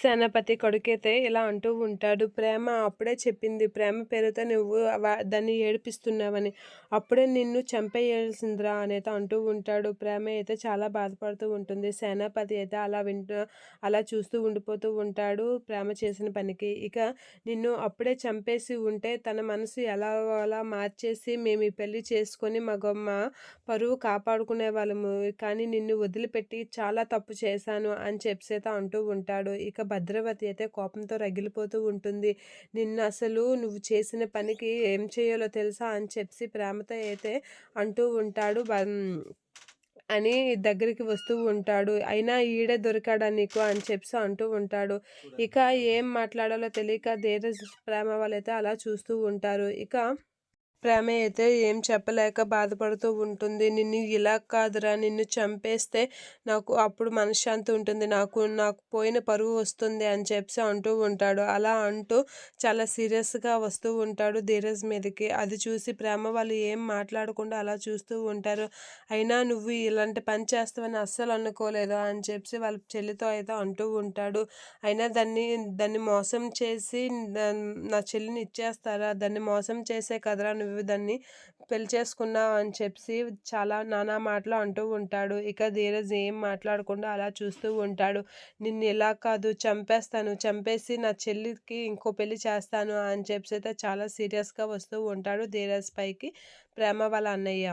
సేనాపతి కొడుకైతే ఇలా అంటూ ఉంటాడు ప్రేమ అప్పుడే చెప్పింది ప్రేమ పేరుతో నువ్వు దాన్ని ఏడిపిస్తున్నావని. అప్పుడే నిన్ను చంపేయాల్సిందిరా అనేది అంటూ ఉంటాడు. ప్రేమ అయితే చాలా బాధపడుతూ ఉంటుంది. సేనాపతి అయితే అలా వింటూ అలా చూస్తూ ఉండిపోతూ ఉంటాడు ప్రేమ చేసిన పనికి. ఇక నిన్ను అప్పుడే చంపేసి ఉంటే తన మనసు ఎలా అలా మార్చేసి మేము ఈ పెళ్ళి చేసుకొని మా గొమ్మ పరువు కాపాడుకునే వాళ్ళము. కానీ నిన్ను వదిలిపెట్టి చాలా తప్పు చేశాను అని చెప్పేత అంటూ ఉంటాడు. ఇక భద్రవతి అయితే కోపంతో రగిలిపోతూ ఉంటుంది. నిన్ను అసలు నువ్వు చేసిన పనికి ఏం చేయాలో తెలుసా అని చెప్పి ప్రేమతో అయితే అంటూ ఉంటాడు. బ- అని దగ్గరికి వస్తూ ఉంటాడు. అయినా ఈడే దొరికాడా నీకు అని చెప్పి అంటూ ఉంటాడు. ఇక ఏం మాట్లాడాలో తెలియక ధీరజ్ ప్రేమ వాళ్ళైతే అలా చూస్తూ ఉంటారు. ఇక ప్రేమ అయితే ఏం చెప్పలేక బాధపడుతూ ఉంటుంది. నిన్ను ఇలా కాదురా నిన్ను చంపేస్తే నాకు అప్పుడు మనశ్శాంతి ఉంటుంది. నాకు నాకు పోయిన పరువు వస్తుంది అని చెప్పి అంటూ ఉంటాడు. అలా అంటూ చాలా సీరియస్గా వస్తూ ఉంటాడు ధీరజ్ మీదకి. అది చూసి ప్రేమ వాళ్ళు ఏం మాట్లాడకుండా అలా చూస్తూ ఉంటారు. అయినా నువ్వు ఇలాంటి పని చేస్తావని అస్సలు అనుకోలేదు అని చెప్పి వాళ్ళ చెల్లితో అయితే అంటూ ఉంటాడు. అయినా దాన్ని దాన్ని మోసం చేసి నా చెల్లిని ఇచ్చేస్తారా? దాన్ని మోసం చేసే కదరా నువ్వు దాన్ని పెళ్ళి చేసుకున్నావు అని చెప్పి చాలా నానా మాటలు అంటూ ఉంటాడు. ఇక ధీరజ్ ఏం మాట్లాడకుండా అలా చూస్తూ ఉంటాడు. నిన్ను ఎలా కాదు చంపేస్తాను. చంపేసి నా చెల్లికి ఇంకో పెళ్ళి చేస్తాను అని చెప్పి అయితే చాలా సీరియస్గా వస్తూ ఉంటాడు ధీరజ్ పైకి ప్రేమ వాళ్ళ అన్నయ్య.